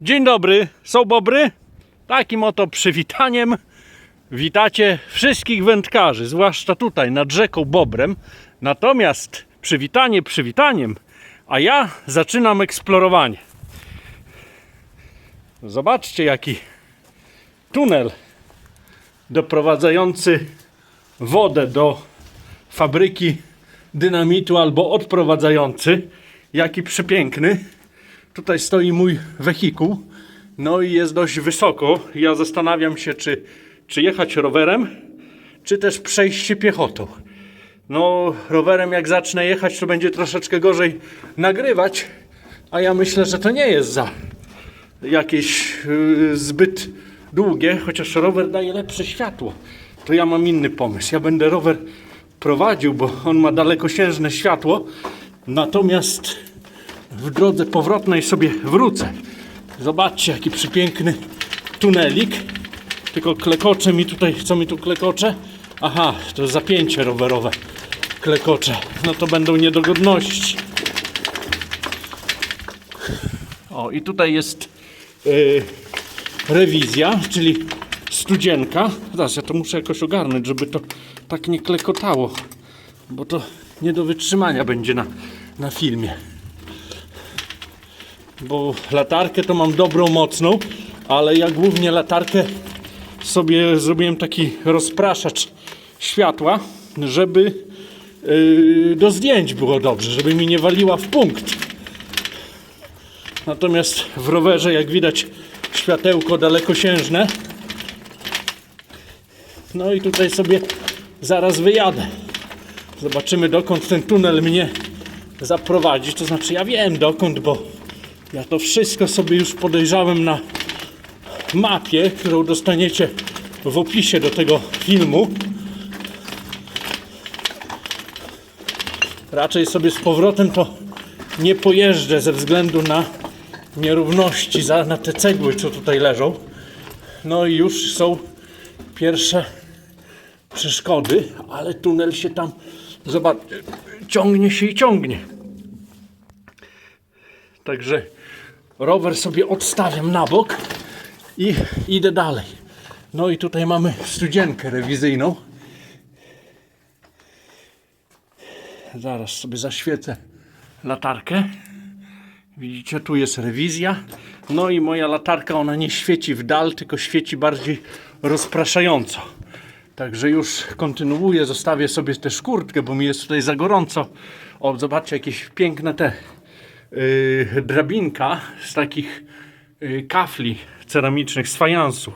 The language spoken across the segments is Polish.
Dzień dobry, są bobry. Takim oto przywitaniem witacie wszystkich wędkarzy, zwłaszcza tutaj nad rzeką Bobrem. Natomiast przywitanie przywitaniem, a ja zaczynam eksplorowanie. Zobaczcie jaki tunel doprowadzający wodę do fabryki dynamitu albo odprowadzający. Jaki przepiękny. Tutaj stoi mój wehikuł. No i jest dość wysoko. Ja zastanawiam się, czy, czy jechać rowerem, czy też przejść się piechotą. No, rowerem jak zacznę jechać, to będzie troszeczkę gorzej nagrywać, a ja myślę, że to nie jest za jakieś yy, zbyt długie, chociaż rower daje lepsze światło. To ja mam inny pomysł. Ja będę rower prowadził, bo on ma dalekosiężne światło, natomiast w drodze powrotnej sobie wrócę. Zobaczcie, jaki przepiękny tunelik. Tylko klekocze mi tutaj, co mi tu klekocze? Aha, to zapięcie rowerowe. Klekocze. No to będą niedogodności. O, i tutaj jest yy, rewizja, czyli studzienka. Zaraz, ja to muszę jakoś ogarnąć, żeby to tak nie klekotało, bo to nie do wytrzymania będzie na, na filmie bo latarkę to mam dobrą, mocną, ale ja głównie latarkę sobie zrobiłem taki rozpraszacz światła, żeby yy, do zdjęć było dobrze, żeby mi nie waliła w punkt. Natomiast w rowerze, jak widać, światełko dalekosiężne. No i tutaj sobie zaraz wyjadę. Zobaczymy, dokąd ten tunel mnie zaprowadzi. To znaczy, ja wiem dokąd, bo ja to wszystko sobie już podejrzałem na mapie, którą dostaniecie w opisie do tego filmu. Raczej sobie z powrotem to nie pojeżdżę ze względu na nierówności, za, na te cegły, co tutaj leżą. No i już są pierwsze przeszkody, ale tunel się tam, zobacz, ciągnie się i ciągnie. Także rower sobie odstawiam na bok i idę dalej. No i tutaj mamy studzienkę rewizyjną. Zaraz sobie zaświecę latarkę. Widzicie, tu jest rewizja. No i moja latarka, ona nie świeci w dal, tylko świeci bardziej rozpraszająco. Także już kontynuuję, zostawię sobie też kurtkę, bo mi jest tutaj za gorąco. O, zobaczcie, jakieś piękne te drabinka z takich yy, kafli ceramicznych, z fajansu.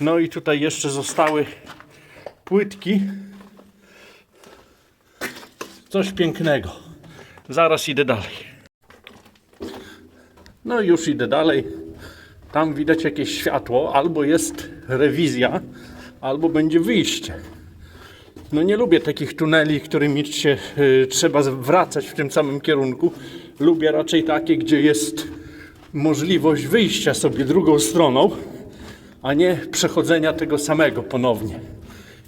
No i tutaj jeszcze zostały płytki. Coś pięknego. Zaraz idę dalej. No i już idę dalej. Tam widać jakieś światło, albo jest rewizja, albo będzie wyjście. No nie lubię takich tuneli, którymi się y, trzeba wracać w tym samym kierunku. Lubię raczej takie, gdzie jest możliwość wyjścia sobie drugą stroną, a nie przechodzenia tego samego ponownie.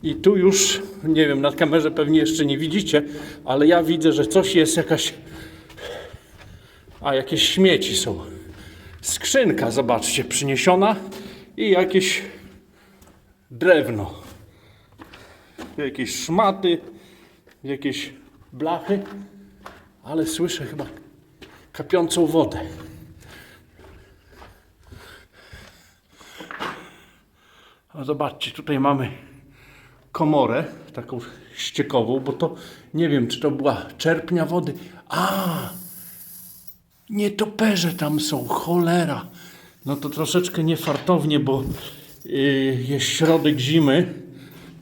I tu już, nie wiem, na kamerze pewnie jeszcze nie widzicie, ale ja widzę, że coś jest jakaś. A jakieś śmieci są. Skrzynka, zobaczcie, przyniesiona i jakieś drewno jakieś szmaty, jakieś blachy, ale słyszę chyba kapiącą wodę. A zobaczcie, tutaj mamy komorę, taką ściekową, bo to nie wiem, czy to była czerpnia wody. A, nietoperze tam są, cholera. No to troszeczkę niefartownie, bo yy, jest środek zimy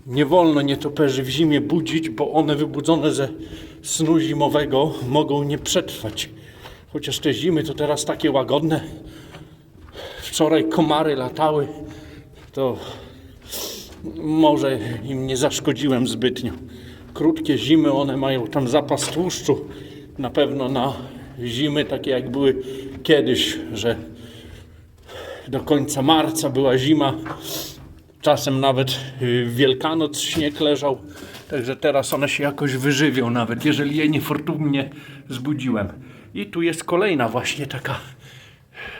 nie wolno nietoperzy w zimie budzić, bo one wybudzone ze snu zimowego mogą nie przetrwać. Chociaż te zimy to teraz takie łagodne. Wczoraj komary latały, to może im nie zaszkodziłem zbytnio. Krótkie zimy, one mają tam zapas tłuszczu. Na pewno na zimy takie jak były kiedyś, że do końca marca była zima, Czasem nawet y, Wielkanoc śnieg leżał, także teraz one się jakoś wyżywią nawet, jeżeli je niefortunnie zbudziłem. I tu jest kolejna właśnie taka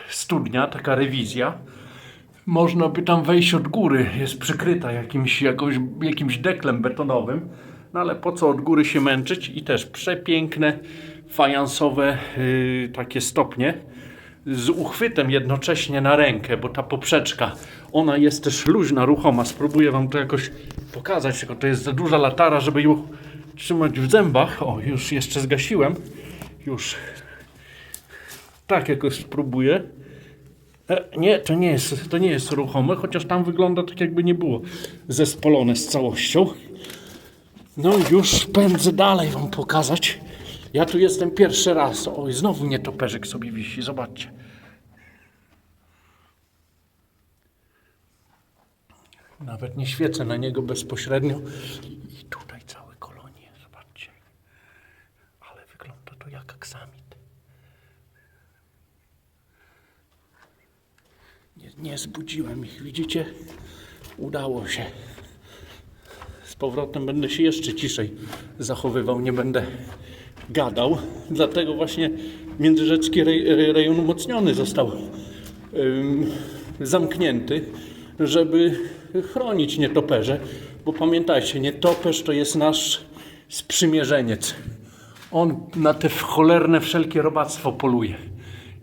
studnia, taka rewizja. Można by tam wejść od góry, jest przykryta jakimś, jakąś, jakimś deklem betonowym, no ale po co od góry się męczyć? I też przepiękne, fajansowe yy, takie stopnie z uchwytem jednocześnie na rękę, bo ta poprzeczka, ona jest też luźna, ruchoma. Spróbuję wam to jakoś pokazać, tylko to jest za duża latara, żeby ją trzymać w zębach. O, już jeszcze zgasiłem. Już. Tak jakoś spróbuję. E, nie, to nie, jest, to nie jest ruchome, chociaż tam wygląda tak jakby nie było zespolone z całością. No już pędzę dalej wam pokazać. Ja tu jestem pierwszy raz. Oj, znowu nietoperzyk sobie wisi, zobaczcie. Nawet nie świecę na niego bezpośrednio. I tutaj całe kolonie, zobaczcie. Ale wygląda to jak aksamit. Nie, nie zbudziłem ich, widzicie? Udało się. Z powrotem będę się jeszcze ciszej zachowywał, nie będę gadał. Dlatego właśnie Międzyrzecki rej, rejon umocniony został zamknięty, żeby chronić nietoperze. Bo pamiętajcie, nietoperz to jest nasz sprzymierzeniec. On na te cholerne wszelkie robactwo poluje.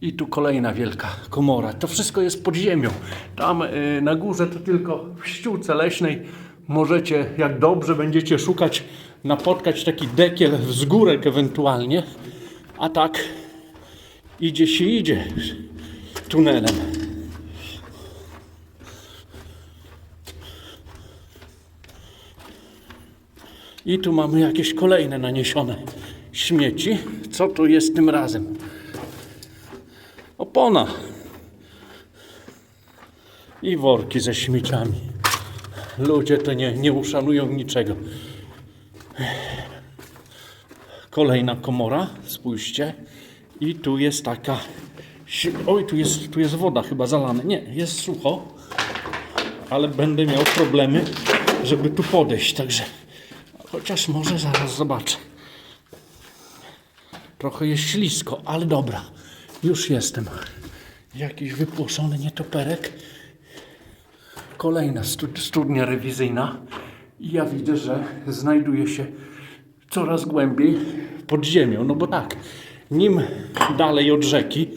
I tu kolejna wielka komora. To wszystko jest pod ziemią. Tam y, na górze to tylko w ściółce leśnej możecie, jak dobrze będziecie szukać, napotkać taki dekiel z górek ewentualnie. A tak idzie się idzie tunelem. I tu mamy jakieś kolejne naniesione śmieci. Co tu jest tym razem? Opona. I worki ze śmieciami. Ludzie to nie, nie uszanują niczego. Kolejna komora, spójrzcie. I tu jest taka. Oj, tu jest, tu jest woda chyba zalana. Nie, jest sucho. Ale będę miał problemy, żeby tu podejść. Także chociaż może zaraz zobaczę. Trochę jest ślisko, ale dobra. Już jestem. Jakiś wypłoszony nietoperek. Kolejna stu- studnia rewizyjna. I ja widzę, że znajduje się coraz głębiej pod ziemią. No bo tak, nim dalej od rzeki,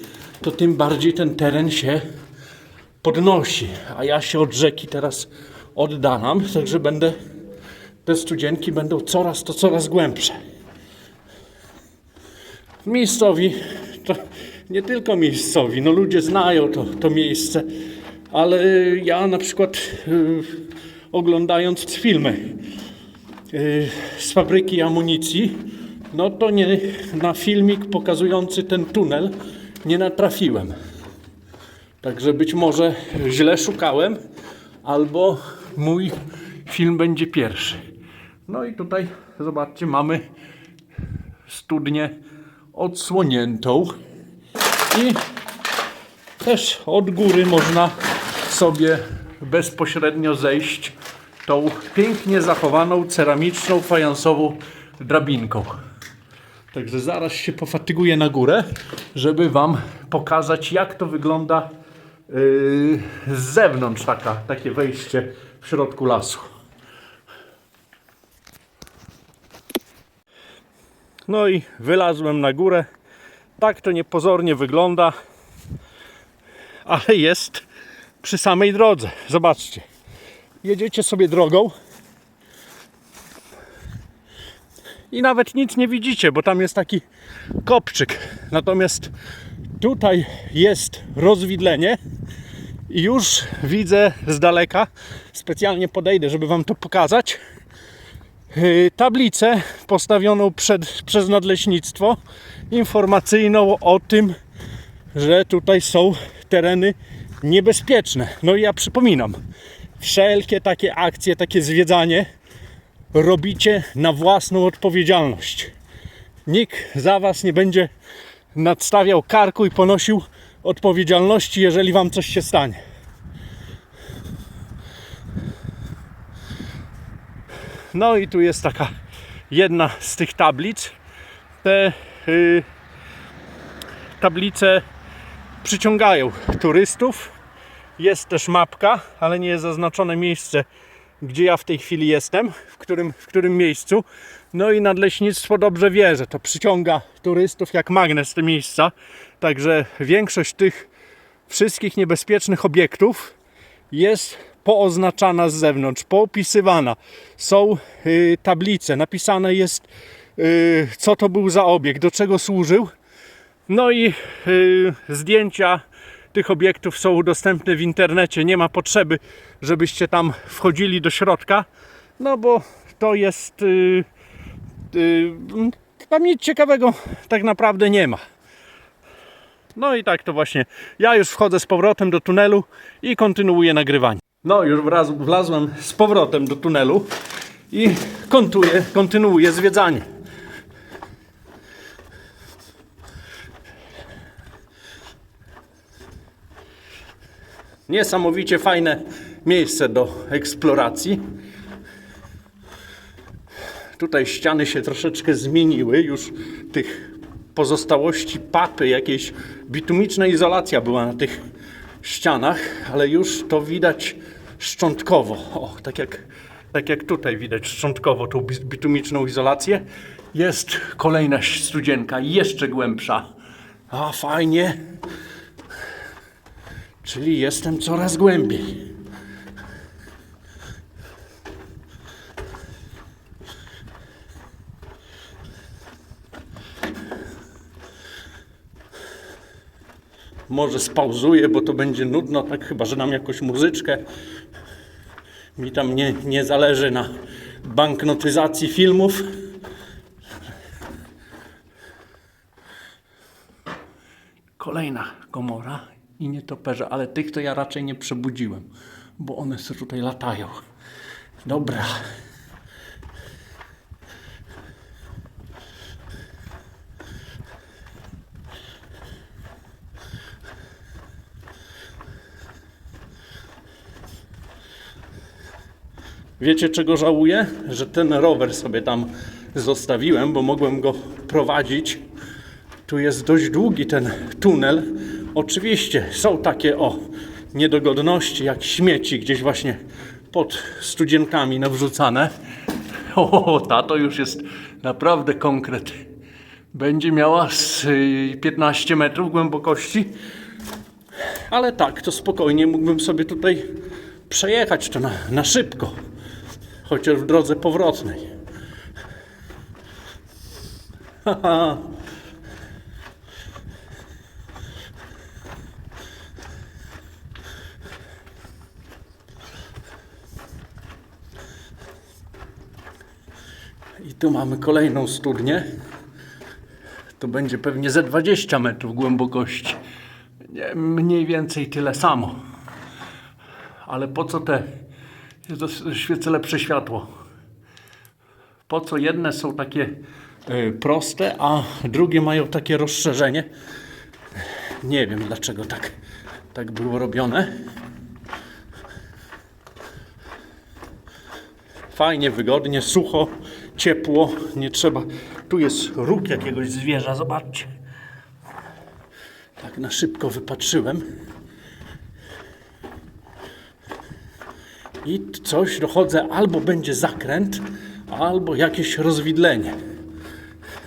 to tym bardziej ten teren się podnosi. A ja się od rzeki teraz oddalam, także będę, te studzienki będą coraz to coraz głębsze. Miejscowi, to nie tylko miejscowi, no ludzie znają to, to miejsce, ale ja na przykład y, oglądając filmy y, z fabryki amunicji, no to nie na filmik pokazujący ten tunel nie natrafiłem. Także być może źle szukałem, albo mój film będzie pierwszy. No i tutaj zobaczcie, mamy studnię odsłoniętą i też od góry można sobie bezpośrednio zejść tą pięknie zachowaną ceramiczną, fajansową drabinką. Także zaraz się pofatyguję na górę, żeby Wam pokazać, jak to wygląda yy, z zewnątrz taka, takie wejście w środku lasu. No i wylazłem na górę. Tak to niepozornie wygląda, ale jest przy samej drodze. Zobaczcie. Jedziecie sobie drogą i nawet nic nie widzicie, bo tam jest taki kopczyk. Natomiast tutaj jest rozwidlenie i już widzę z daleka, specjalnie podejdę, żeby Wam to pokazać, yy, tablicę postawioną przed, przez nadleśnictwo informacyjną o tym, że tutaj są tereny niebezpieczne. No i ja przypominam, wszelkie takie akcje, takie zwiedzanie robicie na własną odpowiedzialność. Nikt za was nie będzie nadstawiał karku i ponosił odpowiedzialności, jeżeli wam coś się stanie. No i tu jest taka jedna z tych tablic. Te y, tablice przyciągają turystów. Jest też mapka, ale nie jest zaznaczone miejsce, gdzie ja w tej chwili jestem, w którym, w którym miejscu. No i nadleśnictwo dobrze wie, że to przyciąga turystów jak magnes te miejsca. Także większość tych wszystkich niebezpiecznych obiektów jest pooznaczana z zewnątrz, poopisywana. Są y, tablice, napisane jest y, co to był za obiekt, do czego służył. No i y, zdjęcia tych obiektów są dostępne w internecie. Nie ma potrzeby, żebyście tam wchodzili do środka, no bo to jest. Y, y, tam nic ciekawego tak naprawdę nie ma. No i tak to właśnie. Ja już wchodzę z powrotem do tunelu i kontynuuję nagrywanie. No, już wraz, wlazłem z powrotem do tunelu i kontuję, kontynuuję zwiedzanie. Niesamowicie fajne miejsce do eksploracji. Tutaj ściany się troszeczkę zmieniły, już tych pozostałości papy, jakiejś bitumiczna izolacja była na tych ścianach, ale już to widać szczątkowo. O, tak jak, tak jak tutaj widać szczątkowo tą bi- bitumiczną izolację. Jest kolejna studzienka, jeszcze głębsza. A, fajnie. Czyli jestem coraz głębiej. Może spauzuję, bo to będzie nudno, tak chyba, że nam jakąś muzyczkę. Mi tam nie, nie zależy na banknotyzacji filmów. Kolejna komora i nietoperze, ale tych to ja raczej nie przebudziłem, bo one sobie tutaj latają. Dobra. Wiecie czego żałuję? Że ten rower sobie tam zostawiłem, bo mogłem go prowadzić. Tu jest dość długi ten tunel. Oczywiście są takie o niedogodności, jak śmieci gdzieś właśnie pod studzienkami nawrzucane. O, ta to już jest naprawdę konkret. Będzie miała z y, 15 metrów głębokości. Ale tak, to spokojnie mógłbym sobie tutaj przejechać to na, na szybko. Chociaż w drodze powrotnej. Haha. Tu mamy kolejną studnię. To będzie pewnie ze 20 metrów głębokości. Nie, mniej więcej tyle samo. Ale po co te świecę lepsze światło? Po co jedne są takie y, proste, a drugie mają takie rozszerzenie? Nie wiem dlaczego tak, tak było robione. Fajnie, wygodnie, sucho, ciepło, nie trzeba. Tu jest róg jakiegoś zwierza, zobaczcie. Tak na szybko wypatrzyłem. I coś dochodzę, albo będzie zakręt, albo jakieś rozwidlenie.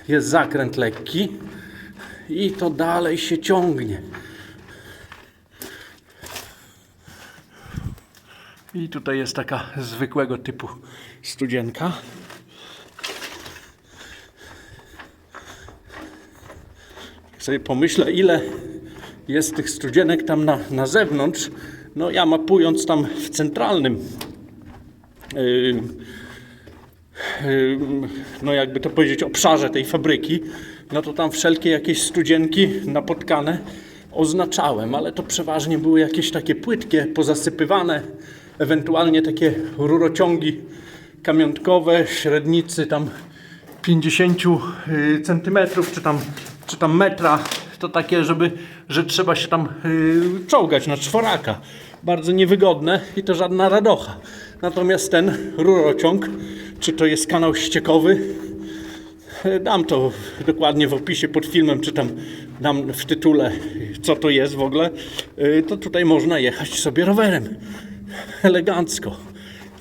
Jest zakręt lekki i to dalej się ciągnie. I tutaj jest taka zwykłego typu studzienka. Sobie pomyślę, ile jest tych studzienek tam na, na zewnątrz, no ja mapując tam w centralnym, yy, yy, no jakby to powiedzieć, obszarze tej fabryki, no to tam wszelkie jakieś studzienki napotkane oznaczałem, ale to przeważnie były jakieś takie płytkie, pozasypywane, ewentualnie takie rurociągi kamionkowe, średnicy tam 50 y, centymetrów, czy tam, czy tam metra, to takie, żeby, że trzeba się tam y, czołgać na czworaka. Bardzo niewygodne i to żadna radocha. Natomiast ten rurociąg, czy to jest kanał ściekowy, E, Dam to dokładnie w opisie pod filmem, czy tam dam w tytule, co to jest w ogóle. E, To tutaj można jechać sobie rowerem. Elegancko.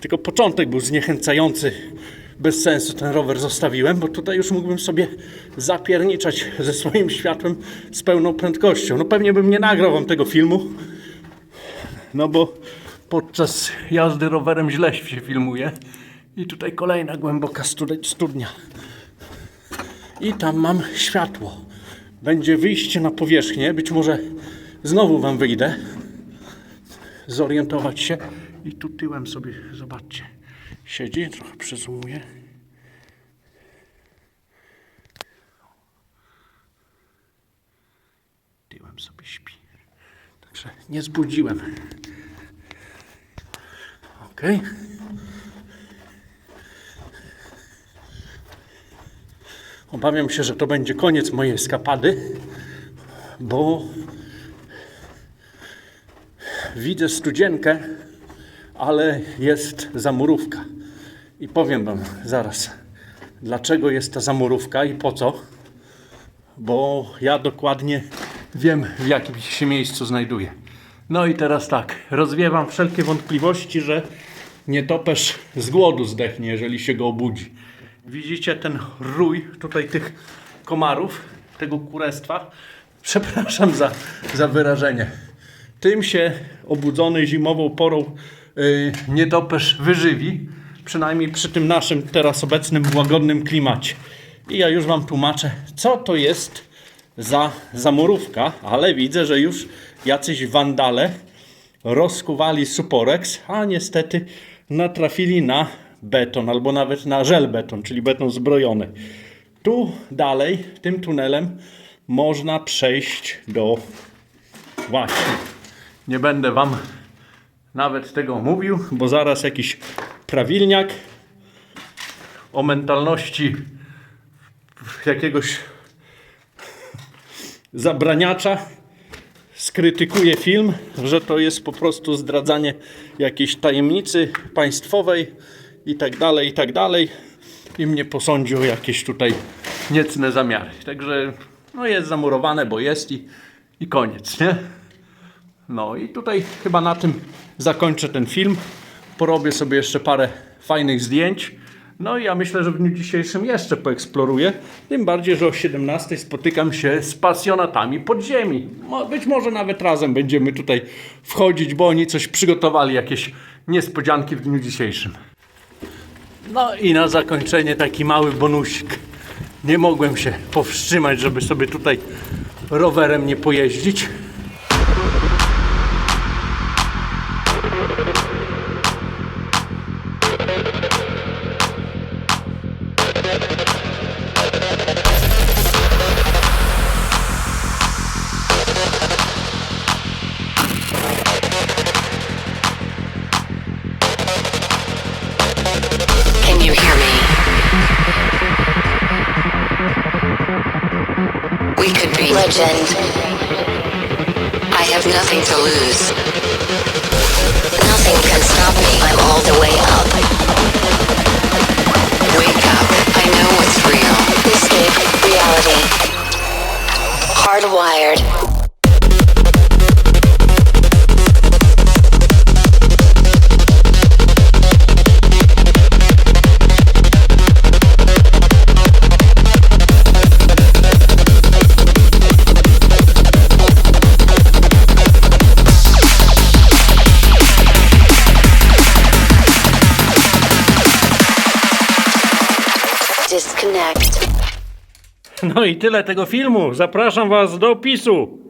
Tylko początek był zniechęcający. Bez sensu ten rower zostawiłem, bo tutaj już mógłbym sobie zapierniczać ze swoim światłem z pełną prędkością. No pewnie bym nie nagrał wam tego filmu, no bo podczas jazdy rowerem źle się filmuje. I tutaj kolejna głęboka stud- studnia. I tam mam światło. Będzie wyjście na powierzchnię. Być może znowu wam wyjdę. Zorientować się. I tu tyłem sobie, zobaczcie, siedzi. Trochę przezumuję. Tyłem sobie śpi. Także nie zbudziłem. Okej. Obawiam się, że to będzie koniec mojej eskapady, bo widzę studzienkę, ale jest zamurówka. I powiem Wam zaraz, dlaczego jest ta zamurówka i po co. Bo ja dokładnie wiem, w jakim się miejscu znajduję. No i teraz tak, rozwiewam wszelkie wątpliwości, że nietoperz z głodu zdechnie, jeżeli się go obudzi. Widzicie ten rój tutaj tych komarów, tego kurestwa? Przepraszam za, za wyrażenie. Tym się obudzony zimową porą yy, nietoperz wyżywi, przynajmniej przy tym naszym teraz obecnym łagodnym klimacie. I ja już Wam tłumaczę, co to jest za zamurówka, ale widzę, że już jacyś wandale rozkuwali suporex, a niestety natrafili na beton albo nawet na żelbeton, czyli beton zbrojony. Tu dalej, tym tunelem można przejść do właśnie. Nie będę wam nawet tego mówił, bo zaraz jakiś prawilniak o mentalności jakiegoś zabraniacza skrytykuje film, że to jest po prostu zdradzanie jakiejś tajemnicy państwowej i tak dalej, i tak dalej. I mnie posądzi o jakieś tutaj niecne zamiary. Także no jest zamurowane, bo jest i, i koniec, nie? No i tutaj chyba na tym zakończę ten film. Porobię sobie jeszcze parę fajnych zdjęć. No i ja myślę, że w dniu dzisiejszym jeszcze poeksploruję. Tym bardziej, że o 17 spotykam się z pasjonatami podziemi. Być może nawet razem będziemy tutaj wchodzić, bo oni coś przygotowali, jakieś niespodzianki w dniu dzisiejszym. No i na zakończenie taki mały bonusik. Nie mogłem się powstrzymać, żeby sobie tutaj rowerem nie pojeździć. Legend. I have nothing to lose. Nothing can stop me. I'm all the way up. Wake up. I know what's real. Escape reality. Hardwired. No i tyle tego filmu. Zapraszam Was do opisu.